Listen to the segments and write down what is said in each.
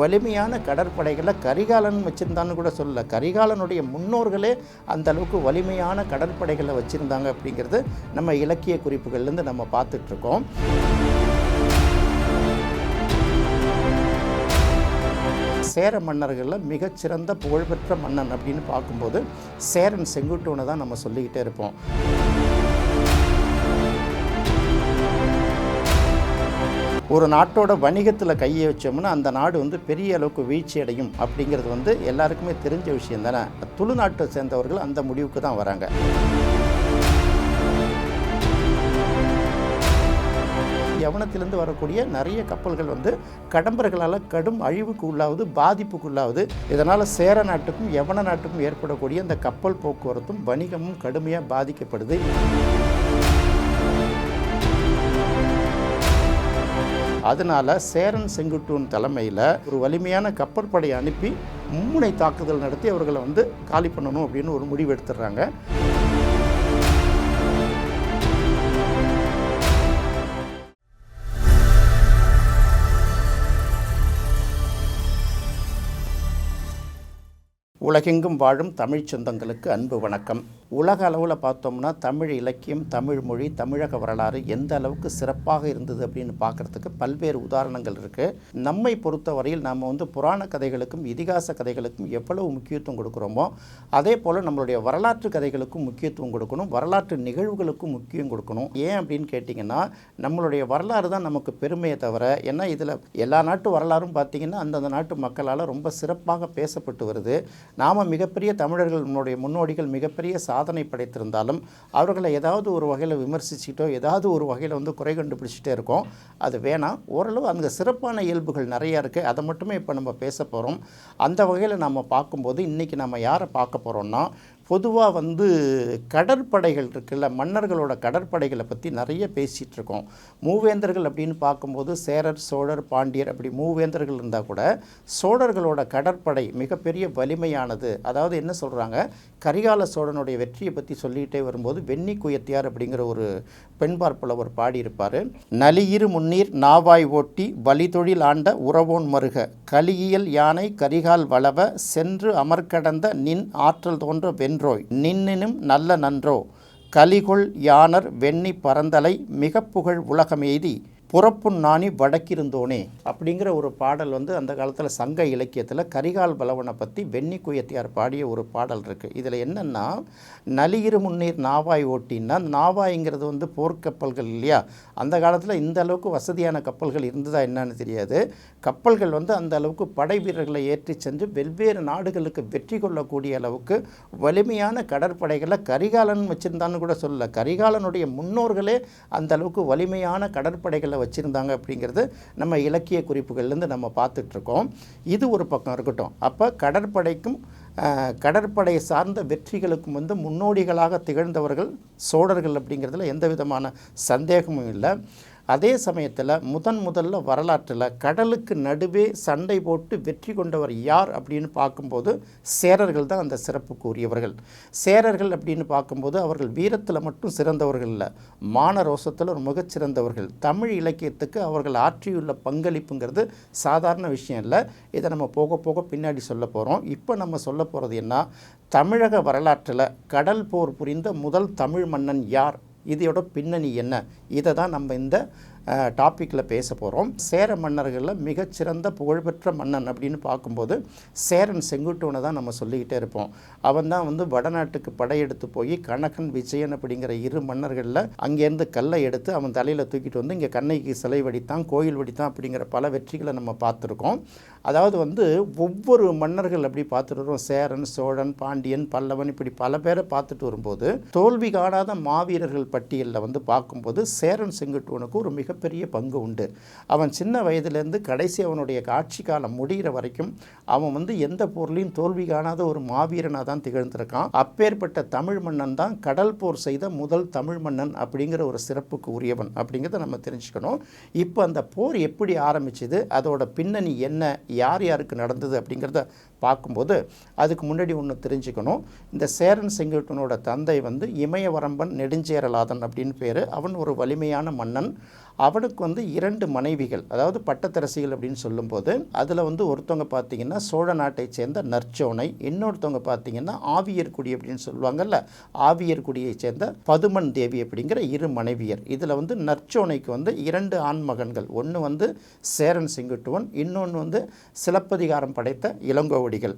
வலிமையான கடற்படைகளை கரிகாலன் வச்சுருந்தான்னு கூட சொல்லல. கரிகாலனுடைய முன்னோர்களே அந்த அளவுக்கு வலிமையான கடற்படைகளை வச்சுருந்தாங்க அப்படிங்கிறது நம்ம இலக்கிய குறிப்புகள்லேருந்து நம்ம பார்த்துட்ருக்கோம். சேர மன்னர்களில் மிகச்சிறந்த புகழ்பெற்ற மன்னன் அப்படின்னு பார்க்கும்போது சேரன் செங்குட்டுவனை தான் நம்ம சொல்லிக்கிட்டே இருப்போம். ஒரு நாட்டோட வணிகத்தில் கையை வச்சோம்னா அந்த நாடு வந்து பெரிய அளவுக்கு வீழ்ச்சி அடையும் அப்படிங்கிறது வந்து எல்லாருக்குமே தெரிஞ்ச விஷயம் தானே? துளுநாட்டை சேர்ந்தவர்கள் அந்த முடிவுக்கு தான் வராங்க. யவனத்திலிருந்து வரக்கூடிய நிறைய கப்பல்கள் வந்து கடம்பர்களால் கடும் அழிவுக்கு உள்ளாவது பாதிப்புக்கு உள்ளாவது இதனால் சேர நாட்டுக்கும் யவன நாட்டுக்கும் ஏற்படக்கூடிய அந்த கப்பல் போக்குவரத்தும் வணிகமும் கடுமையாக பாதிக்கப்படுது. அதனால சேரன் செங்குட்டுவன் தலைமையில் ஒரு வலிமையான கப்பற்படையை அனுப்பி மும்முனை தாக்குதல் நடத்தி அவர்களை வந்து காலி பண்ணணும் அப்படின்னு ஒரு முடிவு எடுத்துடுறாங்க. உலகெங்கும் வாழும் தமிழ் சொந்தங்களுக்கு அன்பு வணக்கம். உலக அளவில் பார்த்தோம்னா தமிழ் இலக்கியம் தமிழ் மொழி தமிழக வரலாறு எந்த அளவுக்கு சிறப்பாக இருந்தது அப்படின்னு பார்க்குறதுக்கு பல்வேறு உதாரணங்கள் இருக்குது நம்மை பொறுத்தவரையில் நாம் வந்து புராண கதைகளுக்கும் இதிகாச கதைகளுக்கும் எவ்வளவு முக்கியத்துவம் கொடுக்குறோமோ அதே போல் நம்மளுடைய வரலாற்று கதைகளுக்கும் முக்கியத்துவம் கொடுக்கணும் வரலாற்று நிகழ்வுகளுக்கும் முக்கியம் கொடுக்கணும். ஏன் அப்படின்னு கேட்டிங்கன்னா நம்மளுடைய வரலாறு தான் நமக்கு பெருமையை தவிர ஏன்னா இதில் எல்லா நாட்டு வரலாறும் பார்த்திங்கன்னா அந்தந்த நாட்டு மக்களால் ரொம்ப சிறப்பாக பேசப்பட்டு வருது. நாம் மிகப்பெரிய தமிழர்கள் நம்முடைய முன்னோடிகள் மிகப்பெரிய சாதனை படைத்திருந்தாலும் அவர்களை ஏதாவது ஒரு வகையில் விமர்சிச்சுட்டோ ஏதாவது ஒரு வகையில் வந்து குறை கண்டுபிடிச்சிட்டே இருக்கோம். அது வேணாம். ஓரளவு அங்கே சிறப்பான இயல்புகள் நிறையா இருக்குது அதை மட்டுமே இப்போ நம்ம பேச போகிறோம் அந்த வகையில் நம்ம பார்க்கும்போது இன்றைக்கி நம்ம யாரை பார்க்க போகிறோம்னா பொதுவாக வந்து கடற்படைகள் இருக்குல்ல மன்னர்களோட கடற்படைகளை பற்றி நிறைய பேசிகிட்டு இருக்கோம். மூவேந்தர்கள் அப்படின்னு பார்க்கும்போது சேரர் சோழர் பாண்டியர் அப்படி மூவேந்தர்கள் இருந்தால் கூட சோழர்களோட கடற்படை மிகப்பெரிய வலிமையானது. அதாவது என்ன சொல்கிறாங்க கரிகால சோழனுடைய வெற்றியை பற்றி சொல்லிகிட்டே வரும்போது வெண்ணி குயத்தியார் அப்படிங்கிற ஒரு பெண்பார்ப்பில் புலவர் பாடியிருப்பார். நலியிரு முன்னீர் நாவாய் ஓட்டி வழிதொழில் ஆண்ட உறவோன் மருக. கலியியல் யானை கரிகால் வளவ சென்று அமர்கடந்த நின் ஆற்றல் தோன்ற நின்றோய். நின்னினும் நல்ல நன்றோ. கலிகொள் யானர் வெண்ணி பரந்தலை மிக புகழ் உலகமெய்தி புறப்புண் நாணி வடக்கிருந்தோனே அப்படிங்கிற ஒரு பாடல் வந்து அந்த காலத்தில் சங்க இலக்கியத்தில் கரிகால் பலவனை பற்றி வெண்ணி குயத்தியார் பாடிய ஒரு பாடல் இருக்குது இதில் என்னென்னா நலியிரு முன்னீர் நாவாய் ஓட்டின்னா நாவாய்ங்கிறது வந்து போர்க்கப்பல்கள் இல்லையா? அந்த காலத்தில் இந்த அளவுக்கு வசதியான கப்பல்கள் இருந்ததா என்னன்னு தெரியாது. கப்பல்கள் வந்து அந்த அளவுக்கு படை வீரர்களை ஏற்றி சென்று வெவ்வேறு நாடுகளுக்கு வெற்றி கொள்ளக்கூடிய அளவுக்கு வலிமையான கடற்படைகளை கரிகாலன் வச்சுருந்தான்னு கூட சொல்லல. கரிகாலனுடைய முன்னோர்களே அந்த அளவுக்கு வலிமையான கடற்படைகளை வச்சுருந்தாங்க அப்படிங்கிறது நம்ம இலக்கிய குறிப்புகள்லேருந்து நம்ம பார்த்துட்ருக்கோம். இது ஒரு பக்கம் இருக்கட்டும். அப்போ கடற்படைக்கும் கடற்படை சார்ந்த வெற்றிகளுக்கும் வந்து முன்னோடிகளாக திகழ்ந்தவர்கள் சோழர்கள் அப்படிங்கிறதுல எந்த விதமான சந்தேகமும் இல்லை. அதே சமயத்தில் முதன் முதல்ல வரலாற்றில் கடலுக்கு நடுவே சண்டை போட்டு வெற்றி கொண்டவர் யார் அப்படின்னு பார்க்கும்போது சேரர்கள் தான் அந்த சிறப்புக்கு உரியவர்கள் சேரர்கள் அப்படின்னு பார்க்கும்போது அவர்கள் வீரத்தில் மட்டும் சிறந்தவர்கள் இல்லை மான ரோசத்தில் ஒரு மிகச்சிறந்தவர்கள் தமிழ் இலக்கியத்துக்கு அவர்கள் ஆற்றியுள்ள பங்களிப்புங்கிறது சாதாரண விஷயம் இல்லை. இதை நம்ம போக போக பின்னாடி சொல்ல போகிறோம் இப்போ நம்ம சொல்ல போகிறது என்ன? தமிழக வரலாற்றில் கடல் போர் புரிந்த முதல் தமிழ் மன்னன் யார் இதோட பின்னணி என்ன? இதை தான் நம்ம இந்த டாப்பிக்கில் பேச போகிறோம் சேர மன்னர்களில் மிகச்சிறந்த புகழ்பெற்ற மன்னன் அப்படின்னு பார்க்கும்போது சேரன் செங்குட்டுவனை தான் நம்ம சொல்லிக்கிட்டே இருப்போம். அவன் தான் வந்து வடநாட்டுக்கு படையெடுத்து போய் கணக்கன் விஜயன் அப்படிங்கிற இரு மன்னர்களில் அங்கேருந்து கல்லை எடுத்து அவன் தலையில் தூக்கிட்டு வந்து இங்கே கண்ணைக்கு சிலை வடித்தான் கோயில் வடித்தான் அப்படிங்கிற பல வெற்றிகளை நம்ம பார்த்துருக்கோம். அதாவது வந்து ஒவ்வொரு மன்னர்கள் அப்படி பார்த்துட்டு வரோம். சேரன் சோழன் பாண்டியன் பல்லவன் இப்படி பல பேரை பார்த்துட்டு வரும்போது தோல்வி காணாத மாவீரர்கள் பட்டியலில் வந்து பார்க்கும்போது சேரன் செங்குட்டுவனுக்கு ஒரு மிக மிகப்பெரிய பங்கு உண்டு. அவன் சின்ன வயதிலேருந்து கடைசி அவனுடைய காட்சி காலம் முடிகிற வரைக்கும் அவன் வந்து எந்த பொருளையும் தோல்வி காணாத ஒரு மாவீரனாக தான் திகழ்ந்திருக்கான். அப்பேற்பட்ட தமிழ் மன்னன் தான் கடல் போர் செய்த முதல் தமிழ் மன்னன் அப்படிங்கிற ஒரு சிறப்புக்கு உரியவன் அப்படிங்கிறத நம்ம தெரிஞ்சுக்கணும். இப்போ அந்த போர் எப்படி ஆரம்பிச்சது அதோட பின்னணி என்ன யார் யாருக்கு நடந்தது அப்படிங்கிறத பார்க்கும்போது அதுக்கு முன்னாடி ஒன்று தெரிஞ்சுக்கணும். இந்த சேரன் செங்கோட்டனோட தந்தை வந்து இமயவரம்பன் நெடுஞ்சேரலாதன் அப்படின்னு பேர். அவன் ஒரு வலிமையான மன்னன். அவனுக்கு வந்து இரண்டு மனைவிகள். அதாவது பட்டத்தரசிகள் அப்படின்னு சொல்லும்போது அதில் வந்து ஒருத்தவங்க பார்த்தீங்கன்னா சோழ நாட்டை சேர்ந்த நற்சோனை இன்னொருத்தவங்க பார்த்தீங்கன்னா ஆவியர்குடி அப்படின்னு சொல்லுவாங்கல்ல ஆவியர்குடியை சேர்ந்த பதுமன் தேவி அப்படிங்கிற இரு மனைவியர். இதில் வந்து நற்சோனைக்கு வந்து இரண்டு ஆண் மகன்கள் ஒன்று வந்து சேரன் செங்குட்டுவன் இன்னொன்று வந்து சிலப்பதிகாரம் படைத்த இளங்கோவடிகள்.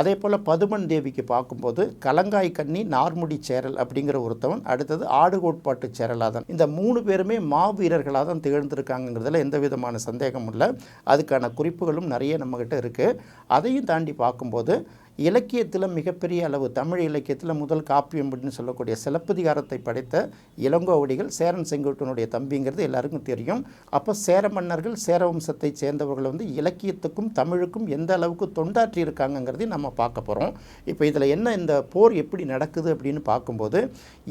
அதே போல் பதுமன் தேவிக்கு பார்க்கும்போது கலங்காய் கண்ணி நார்முடி சேரல் அப்படிங்கிற ஒருத்தவன் அடுத்தது ஆடுகோட்பாட்டு சேரலாதன். இந்த மூணு பேருமே மாவீரர்களாக தான் திகழ்ந்திருக்காங்கிறதுல எந்த விதமான சந்தேகமும் இல்லை. அதுக்கான குறிப்புகளும் நிறைய நம்மக்கிட்ட இருக்குது அதையும் தாண்டி பார்க்கும்போது இலக்கியத்தில் மிகப்பெரிய அளவு தமிழ் இலக்கியத்தில் முதல் காப்பியம் அப்படின்னு சொல்லக்கூடிய சிலப்பதிகாரத்தை படைத்த இளங்கோவடிகள் சேரன் செங்கோட்டனுடைய தம்பிங்கிறது எல்லாருக்கும் தெரியும். அப்போ சேர மன்னர்கள் சேர வம்சத்தை சேர்ந்தவர்கள் வந்து இலக்கியத்துக்கும் தமிழுக்கும் எந்த அளவுக்கு தொண்டாற்றி இருக்காங்கங்கிறதையும் நம்ம பார்க்க போகிறோம் இப்போ இதில் என்ன இந்த போர் எப்படி நடக்குது அப்படின்னு பார்க்கும்போது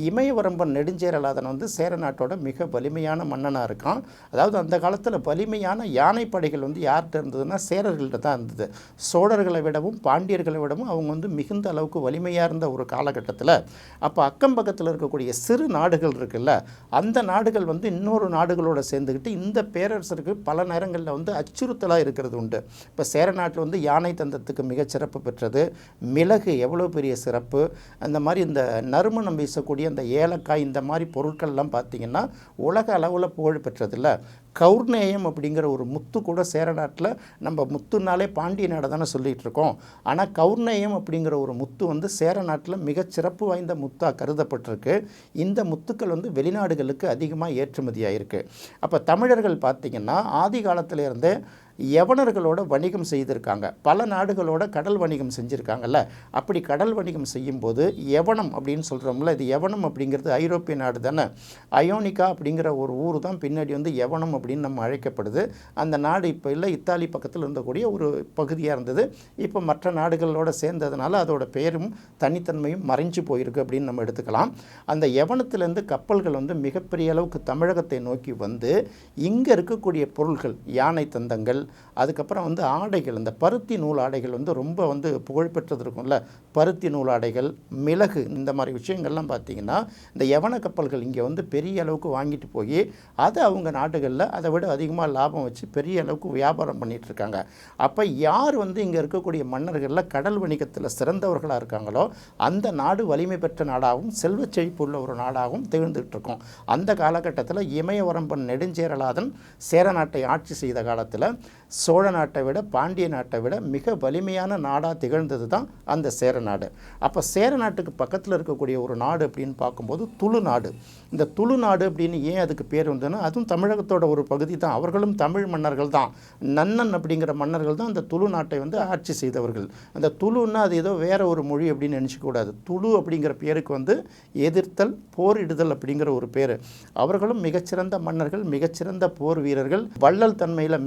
இமயவரம்பன் நெடுஞ்சேரலாதன் வந்து சேர நாட்டோட மிக வலிமையான மன்னனாக இருக்கான். அதாவது அந்த காலத்தில் வலிமையான யானைப்படைகள் வந்து யார்கிட்ட இருந்ததுன்னா சேரர்கள்ட்ட தான் இருந்தது. சோழர்களை விடவும் பாண்டியர்களை விடவும் அவங்க வந்து மிகுந்த அளவுக்கு வலிமையாக இருந்த ஒரு காலகட்டத்தில் அப்போ அக்கம் பக்கத்தில் இருக்கக்கூடிய சிறு நாடுகள் இருக்குல்ல அந்த நாடுகள் வந்து இன்னொரு நாடுகளோட சேர்ந்துக்கிட்டு இந்த பேரரசருக்கு பல நேரங்களில் வந்து அச்சுறுத்தலாக இருக்கிறது உண்டு. இப்போ சேர நாட்டில் வந்து யானை தந்தத்துக்கு மிகச் சிறப்பு பெற்றது மிளகு எவ்வளோ பெரிய சிறப்பு அந்த மாதிரி இந்த நறுமணம் வீசக்கூடிய அந்த ஏலக்காய் இந்த மாதிரி பொருட்கள்லாம் பார்த்திங்கன்னா உலக அளவில் புகழ் பெற்றதில்ல. கௌர்நேயம் அப்படிங்கிற ஒரு முத்து கூட சேர நாட்டில் நம்ம முத்துனாலே பாண்டிய நாடை தானே சொல்லிகிட்டு இருக்கோம் ஆனால் கௌர்நேயம் அப்படிங்கிற ஒரு முத்து வந்து சேர நாட்டில் மிகச்சிறப்பு வாய்ந்த முத்தாக கருதப்பட்டிருக்கு. இந்த முத்துக்கள் வந்து வெளிநாடுகளுக்கு அதிகமாக ஏற்றுமதியாயிருக்கு. அப்போ தமிழர்கள் பார்த்திங்கன்னா ஆதி காலத்திலேருந்தே யவனர்களோட வணிகம் செய்திருக்காங்க? பல நாடுகளோட கடல் வணிகம் செஞ்சுருக்காங்கல்ல? அப்படி கடல் வணிகம் செய்யும்போது யவனம் அப்படின்னு சொல்கிறோம்ல இது யவனம் அப்படிங்கிறது ஐரோப்பிய நாடு தானே? அயோனிகா அப்படிங்கிற ஒரு ஊர் தான் பின்னாடி வந்து யவனம் அப்படின்னு நம்ம அழைக்கப்படுது. அந்த நாடு இப்போ இல்லை இத்தாலி பக்கத்தில் இருந்தக்கூடிய ஒரு பகுதியாக இருந்தது. இப்போ மற்ற நாடுகளோட சேர்ந்ததுனால அதோட பெயரும் தனித்தன்மையும் மறைஞ்சு போயிருக்கு அப்படின்னு நம்ம எடுத்துக்கலாம். அந்த யவனத்திலேருந்து கப்பல்கள் வந்து மிகப்பெரிய அளவுக்கு தமிழகத்தை நோக்கி வந்து இங்கே இருக்கக்கூடிய பொருள்கள் யானை தந்தங்கள் அதுக்கப்புறம் வந்து ஆடைகள் இந்த பருத்தி நூல் ஆடைகள் வந்து ரொம்ப வந்து புகழ்பெற்றது இருக்கும்ல. பருத்தி நூல் ஆடைகள் மிளகு இந்த மாதிரி விஷயங்கள்லாம் பார்த்திங்கன்னா இந்த யவன கப்பல்கள் இங்கே வந்து பெரிய அளவுக்கு வாங்கிட்டு போய் அதை அவங்க நாடுகளில் அதை விட அதிகமாக லாபம் வச்சு பெரிய அளவுக்கு வியாபாரம் பண்ணிகிட்டு இருக்காங்க அப்போ யார் வந்து இங்கே இருக்கக்கூடிய மன்னர்களில் கடல் வணிகத்தில் சிறந்தவர்களாக இருக்காங்களோ அந்த நாடு வலிமை பெற்ற நாடாகவும் செல்வ செழிப்பு உள்ள ஒரு நாடாகவும் திகழ்ந்துகிட்டு இருக்கும் அந்த காலகட்டத்தில் இமயவரம்பன் நெடுஞ்சேரலாதன் சேர நாட்டை ஆட்சி செய்த காலத்தில் சோழ நாட்டை விட பாண்டிய நாட்டை விட மிக வலிமையான நாடாக திகழ்ந்தது தான் அந்த சேர நாடு. அப்போ சேர நாட்டுக்கு பக்கத்தில் இருக்கக்கூடிய ஒரு நாடு அப்படின்னு பார்க்கும்போது துளு நாடு. இந்த துளு நாடு அப்படின்னு ஏன் அதுக்கு பேர் வந்ததுன்னா அதுவும் தமிழகத்தோட ஒரு பகுதி தான். அவர்களும் தமிழ் மன்னர்கள் தான். நன்னன் அப்படிங்கிற மன்னர்கள் தான் அந்த துளு நாட்டை வந்து ஆட்சி செய்தவர்கள். அந்த துளுன்னா அது ஏதோ வேற ஒரு மொழி அப்படின்னு நினச்சிக்கூடாது துளு அப்படிங்கிற பேருக்கு வந்து எதிர்த்தல் போரிடுதல் அப்படிங்கிற ஒரு பேர். அவர்களும் மிகச்சிறந்த மன்னர்கள் மிகச்சிறந்த போர் வீரர்கள் வள்ளல் தன்மையில்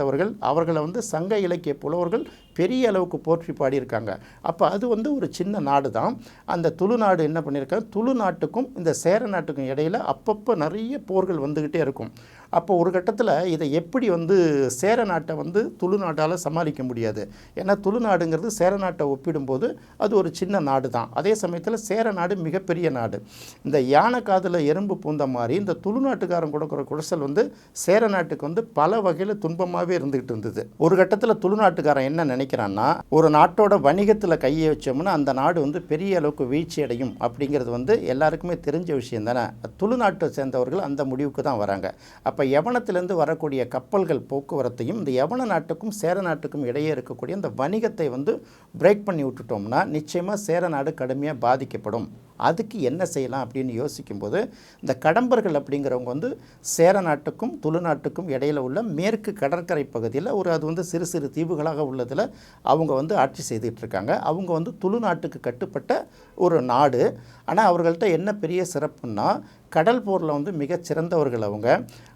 சேர்ந்தவர்கள் அவர்களை வந்து சங்க இலக்கிய புலவர்கள் பெரிய அளவுக்கு போற்றி பாடியிருக்காங்க. அப்போ அது வந்து ஒரு சின்ன நாடு தான் அந்த துளு நாடு என்ன பண்ணியிருக்காங்க? துளு நாட்டுக்கும் இந்த சேர நாட்டுக்கும் இடையில் அப்பப்போ நிறைய போர்கள் வந்துக்கிட்டே இருக்கும். அப்போ ஒரு கட்டத்தில் இதை எப்படி வந்து சேர நாட்டை வந்து துளு நாட்டால் சமாளிக்க முடியாது? ஏன்னா துளு நாடுங்கிறது சேர நாட்டை ஒப்பிடும்போது அது ஒரு சின்ன நாடு தான் அதே சமயத்தில் சேர நாடு மிகப்பெரிய நாடு. இந்த யானை காதில் எறும்பு பூந்த மாதிரி இந்த துளு நாட்டுக்காரன் கொடுக்குற குடசல் வந்து சேர நாட்டுக்கு வந்து பல வகையில் துன்பமாகவே இருந்துகிட்டு இருந்தது. ஒரு கட்டத்தில் துளு நாட்டுக்காரன் என்ன நினைக்கிறான்னா ஒரு நாட்டோட வணிகத்தில் கையை வச்சோம்னா அந்த நாடு வந்து பெரிய அளவுக்கு வீழ்ச்சி அடையும் அப்படிங்கிறது வந்து எல்லாருக்குமே தெரிஞ்ச விஷயம் தானே. துளுநாட்டை சேர்ந்தவர்கள் அந்த முடிவுக்கு தான் வராங்க. அப்போ யவனத்திலேருந்து வரக்கூடிய கப்பல்கள் போக்குவரத்தையும் இந்த யவன நாட்டுக்கும் சேர நாட்டுக்கும் இடையே இருக்கக்கூடிய இந்த வணிகத்தை வந்து பிரேக் பண்ணி விட்டுட்டோம்னா நிச்சயமாக சேர நாடு கடுமையாக பாதிக்கப்படும். அதுக்கு என்ன செய்யலாம் அப்படின்னு யோசிக்கும்போது இந்த கடம்பர்கள் அப்படிங்கிறவங்க வந்து சேர நாட்டுக்கும் துளு நாட்டுக்கும் இடையில உள்ள மேற்கு கடற்கரை பகுதியில் ஒரு அது வந்து சிறு சிறு தீவுகளாக உள்ளதில் அவங்க வந்து ஆட்சி செய்துட்டு இருக்காங்க. அவங்க வந்து துளு நாட்டுக்கு கட்டுப்பட்ட ஒரு நாடு. ஆனால் அவர்கள்ட்ட என்ன பெரிய சிறப்புன்னா கடல் போரில் வந்து மிகச் சிறந்தவர்கள் அவங்க.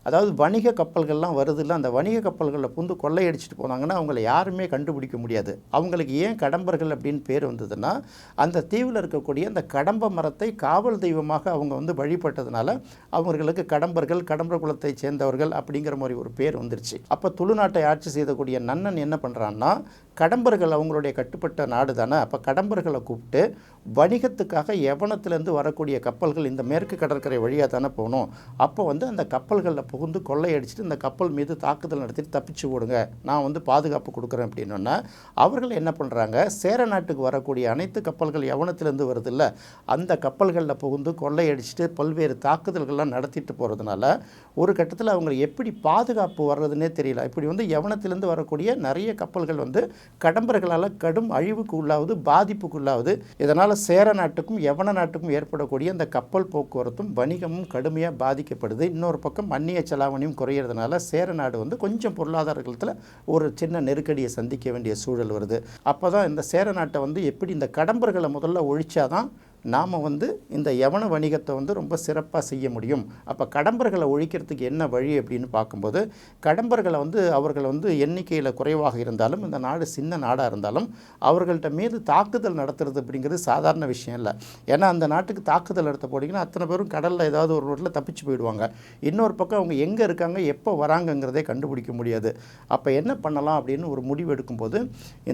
அதாவது வணிக கப்பல்கள்லாம் வருதுல்ல அந்த வணிக கப்பல்களில் புந்து கொள்ளையடிச்சிட்டு போனாங்கன்னா அவங்கள யாருமே கண்டுபிடிக்க முடியாது. அவங்களுக்கு ஏன் கடம்பர்கள் அப்படின்னு பேர் வந்ததுன்னா அந்த தீவில் இருக்கக்கூடிய அந்த கடம்ப மரத்தை காவல் தெய்வமாக அவங்க வந்து வழிபட்டதுனால அவங்களுக்கு கடம்பர்கள் கடம்பர் குலத்தை சேர்ந்தவர்கள் அப்படிங்கிற மாதிரி ஒரு பேர் வந்துருச்சு. அப்போ துளுநாட்டை ஆட்சி செய்யக்கூடிய நன்னன் என்ன பண்ணுறான்னா கடம்பர்கள் அவங்களுடைய கட்டுப்பட்ட நாடு தானே அப்போ கடம்பர்களை கூப்பிட்டு வணிகத்துக்காக யவனத்திலேருந்து வரக்கூடிய கப்பல்கள் இந்த மேற்கு கடற்கரை வழியாக தானே போகணும்? அப்போ வந்து அந்த கப்பல்களில் புகுந்து கொள்ளையடிச்சிட்டு இந்த கப்பல் மீது தாக்குதல் நடத்திட்டு தப்பிச்சு ஓடுங்க. நான் வந்து பாதுகாப்பு கொடுக்குறேன் அப்படின்னோன்னா அவர்கள் என்ன பண்ணுறாங்க சேர நாட்டுக்கு வரக்கூடிய அனைத்து கப்பல்கள் யவனத்திலேருந்து வருதில்ல? அந்த கப்பல்களில் புகுந்து கொள்ளையடிச்சிட்டு பல்வேறு தாக்குதல்கள்லாம் நடத்திட்டு போகிறதுனால ஒரு கட்டத்தில் அவங்க எப்படி பாதுகாப்பு வர்றதுன்னே தெரியல. இப்படி வந்து எவனத்திலேருந்து வரக்கூடிய நிறைய கப்பல்கள் வந்து கடம்பர்களால் கடும் அழிவுக்கு உள்ளாவது பாதிப்புக்கு உள்ளாவது இதனால் சேர நாட்டுக்கும் யவன நாட்டுக்கும் ஏற்படக்கூடிய அந்த கப்பல் போக்குவரத்தும் வணிகமும் கடுமையாக பாதிக்கப்படுது. இன்னொரு பக்கம் அந்நிய செலாவணியும் குறையிறதுனால சேர நாடு வந்து கொஞ்சம் பொருளாதாரத்தில் ஒரு சின்ன நெருக்கடியை சந்திக்க வேண்டிய சூழல் வருது. அப்போ தான் இந்த சேர நாட்டை வந்து எப்படி இந்த கடம்பர்களை முதல்ல ஒழிச்சாதான் நாம் வந்து இந்த யவன வணிகத்தை வந்து ரொம்ப சிறப்பாக செய்ய முடியும். அப்போ கடம்பர்களை ஒழிக்கிறதுக்கு என்ன வழி அப்படின்னு பார்க்கும்போது கடம்பர்களை வந்து அவர்கள் வந்து எண்ணிக்கையில் குறைவாக இருந்தாலும் இந்த நாடு சின்ன நாடாக இருந்தாலும் அவர்கள்ட்ட மீது தாக்குதல் நடத்துறது அப்படிங்கிறது சாதாரண விஷயம் இல்லை. ஏன்னா அந்த நாட்டுக்கு தாக்குதல் நடத்த போட்டிங்கன்னா அத்தனை பேரும் கடலில் ஏதாவது ஒரு ரோட்டில் தப்பிச்சு போயிடுவாங்க. இன்னொரு பக்கம் அவங்க எங்கே இருக்காங்க எப்போ வராங்கங்கிறதே கண்டுபிடிக்க முடியாது. அப்போ என்ன பண்ணலாம் அப்படின்னு ஒரு முடிவு எடுக்கும்போது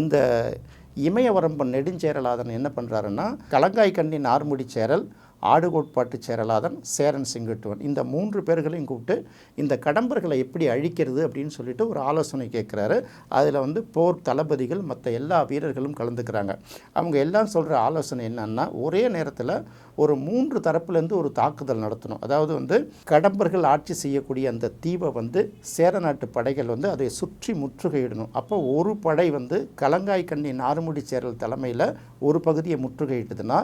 இந்த இமயவரம்பன் நெடுஞ்சேரலாதன் என்ன பண்ணுறாருன்னா கலங்காய் கண்ணின் ஆறுமுடி சேரல் ஆடுகோட்பாட்டு சேரலாதன் சேரன் செங்குட்டுவன். இந்த மூன்று பேர்களையும் கூப்பிட்டு இந்த கடம்பர்களை எப்படி அழிக்கிறது அப்படின்னு சொல்லிட்டு ஒரு ஆலோசனை கேட்குறாரு. அதில் வந்து போர் தளபதிகள் மற்ற எல்லா வீரர்களும் கலந்துக்கிறாங்க. அவங்க எல்லாம் சொல்கிற ஆலோசனை என்னன்னா ஒரே நேரத்தில் ஒரு மூன்று தரப்புலேருந்து ஒரு தாக்குதல் நடத்தணும். அதாவது வந்து கடம்பர்கள் ஆட்சி செய்யக்கூடிய அந்த தீவை வந்து சேர நாட்டு படைகள் வந்து அதை சுற்றி முற்றுகையிடணும். அப்போ ஒரு படை வந்து கலங்காய் கண்ணி நாறுமுடி சேரல் தலைமையில் ஒரு பகுதியை முற்றுகையிட்டதுன்னா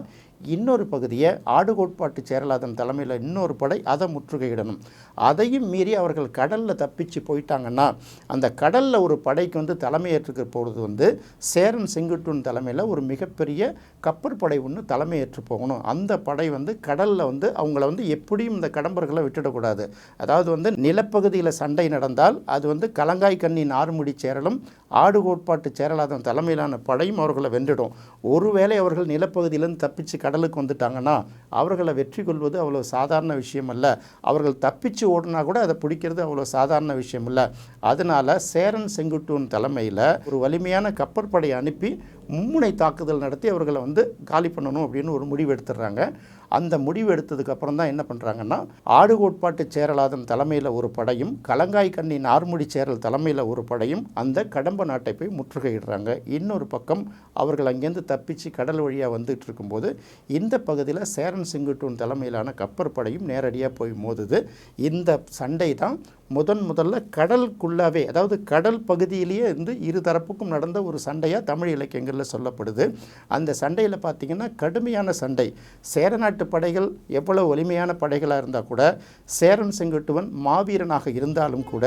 இன்னொரு பகுதியை ஆடு கோட்பாட்டு சேரலாதன் தலைமையில் இன்னொரு படை அதை முற்றுகையிடணும். அதையும் மீறி அவர்கள் கடலில் தப்பிச்சு போயிட்டாங்கன்னா அந்த கடலில் ஒரு படைக்கு வந்து தலைமையேற்றுக்கிற பொழுது வந்து சேரன் செங்குட்டுன் தலைமையில் ஒரு மிகப்பெரிய கப்பற்படை ஒன்று தலைமையேற்று போகணும். அந்த படை வந்து கடலில் வந்து அவங்கள வந்து எப்படியும் இந்த கடம்பர்களை விட்டுடக்கூடாது. அதாவது வந்து நிலப்பகுதியில் சண்டை நடந்தால் அது வந்து கலங்காய் கண்ணின் ஆறுமுடி சேரலும் ஆடு கோட்பாட்டு சேரலாதன் தலைமையிலான படையும் அவர்களை வென்றிடும். ஒருவேளை அவர்கள் நிலப்பகுதியிலேருந்து தப்பிச்சு கடலுக்கு வந்துட்டாங்கன்னா அவர்களை வெற்றி கொள்வது அவ்வளோ சாதாரண விஷயம் அல்ல அவர்கள் தப்பிச்சு ஓடினா கூட அதை பிடிக்கிறது அவ்வளோ சாதாரண விஷயம் இல்லை அதனால் சேரன் செங்குட்டுவன் தலைமையில் ஒரு வலிமையான கப்பற்படையை அனுப்பி மும்முனை தாக்குதல் நடத்தி அவர்களை வந்து காலி பண்ணணும் அப்படின்னு ஒரு முடிவு எடுத்துடுறாங்க. அந்த முடிவு எடுத்ததுக்கப்புறம் தான் என்ன பண்ணுறாங்கன்னா ஆடு கோட்பாட்டு சேரலாதன் தலைமையில் ஒரு படையும் கலங்காய் கண்ணி நார்முடி சேரல் தலைமையில் ஒரு படையும் அந்த கடம்ப நாட்டை போய் முற்றுகையிடுறாங்க. இன்னொரு பக்கம் அவர்கள் அங்கேருந்து தப்பிச்சு கடல் வழியாக வந்துட்டு இருக்கும்போது இந்த பகுதியில் சேரன் செங்குட்டூன் தலைமையிலான கப்பற்படையும் நேரடியாக போய் மோதுது. இந்த சண்டை தான் முதன் முதல்ல கடலுக்குள்ளாவே அதாவது கடல் பகுதியிலேயே இருந்து இரு தரப்புக்கும் நடந்த ஒரு சண்டையாக தமிழ் இலக்கியங்களில் சொல்லப்படுது. அந்த சண்டையில் பார்த்திங்கன்னா கடுமையான சண்டை. சேரநாட்டு படைகள் எவ்வளோ வலிமையான படைகளாக இருந்தால் கூட சேரன் செங்குட்டுவன் மாவீரனாக இருந்தாலும் கூட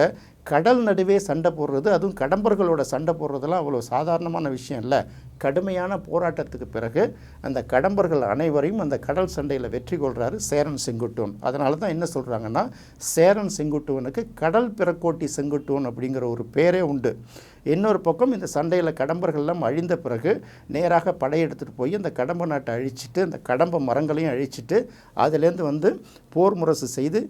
கடல் நடுவே சண்டை போடுறது அதுவும் கடம்பர்களோட சண்டை போடுறதெல்லாம் அவ்வளோ சாதாரணமான விஷயம் இல்லை. கடுமையான போராட்டத்துக்கு பிறகு அந்த கடம்பர்கள் அனைவரையும் அந்த கடல் சண்டையில் வெற்றி கொள்கிறாரு சேரன் செங்குட்டுவன். அதனால தான் என்ன சொல்கிறாங்கன்னா சேரன் செங்குட்டுவனுக்கு கடல் பிறக்கோட்டி செங்குட்டுவன் அப்படிங்கிற ஒரு பேரே உண்டு. இன்னொரு பக்கம் இந்த சண்டையில் கடம்பர்கள்லாம் அழிந்த பிறகு நேராக படையெடுத்துகிட்டு போய் அந்த கடம்ப நாட்டை அழிச்சிட்டு அந்த கடம்ப மரங்களையும் அழிச்சிட்டு அதுலேருந்து வந்து போர் முரசு செய்து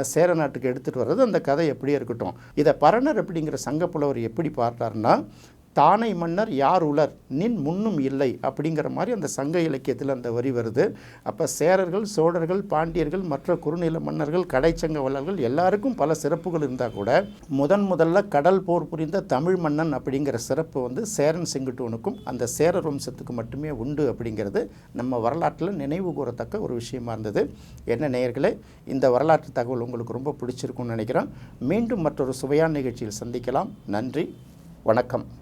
சேர நாட்டுக்கு எடுத்துகிட்டு வர்றது அந்த கதை எப்படியே இருக்கட்டும். இதை பரணர் அப்படிங்கிற சங்கப்புலவர் எப்படி பார்த்தாருன்னா தானை மன்னர் யார் உலர்? நின் முன்னும் இல்லை. அப்படிங்கிற மாதிரி அந்த சங்க இலக்கியத்தில் அந்த வரி வருது. அப்போ சேரர்கள் சோழர்கள் பாண்டியர்கள் மற்ற குறுநில மன்னர்கள் கடைச்சங்க வள்ளல்கள் எல்லாருக்கும் பல சிறப்புகள் இருந்தால் கூட முதன் முதல்ல கடல் போர் புரிந்த தமிழ் மன்னன் அப்படிங்கிற சிறப்பு வந்து சேரன் செங்குட்டுவனுக்கும் அந்த சேரர் வம்சத்துக்கு மட்டுமே உண்டு அப்படிங்கிறது நம்ம வரலாற்றில் நினைவு கூறத்தக்க ஒரு விஷயமா இருந்தது. என்ன நேயர்களே இந்த வரலாற்று தகவல் உங்களுக்கு ரொம்ப பிடிச்சிருக்கும்னு நினைக்கிறேன். மீண்டும் மற்றொரு சுவையான நிகழ்ச்சியில் சந்திக்கலாம். நன்றி வணக்கம்.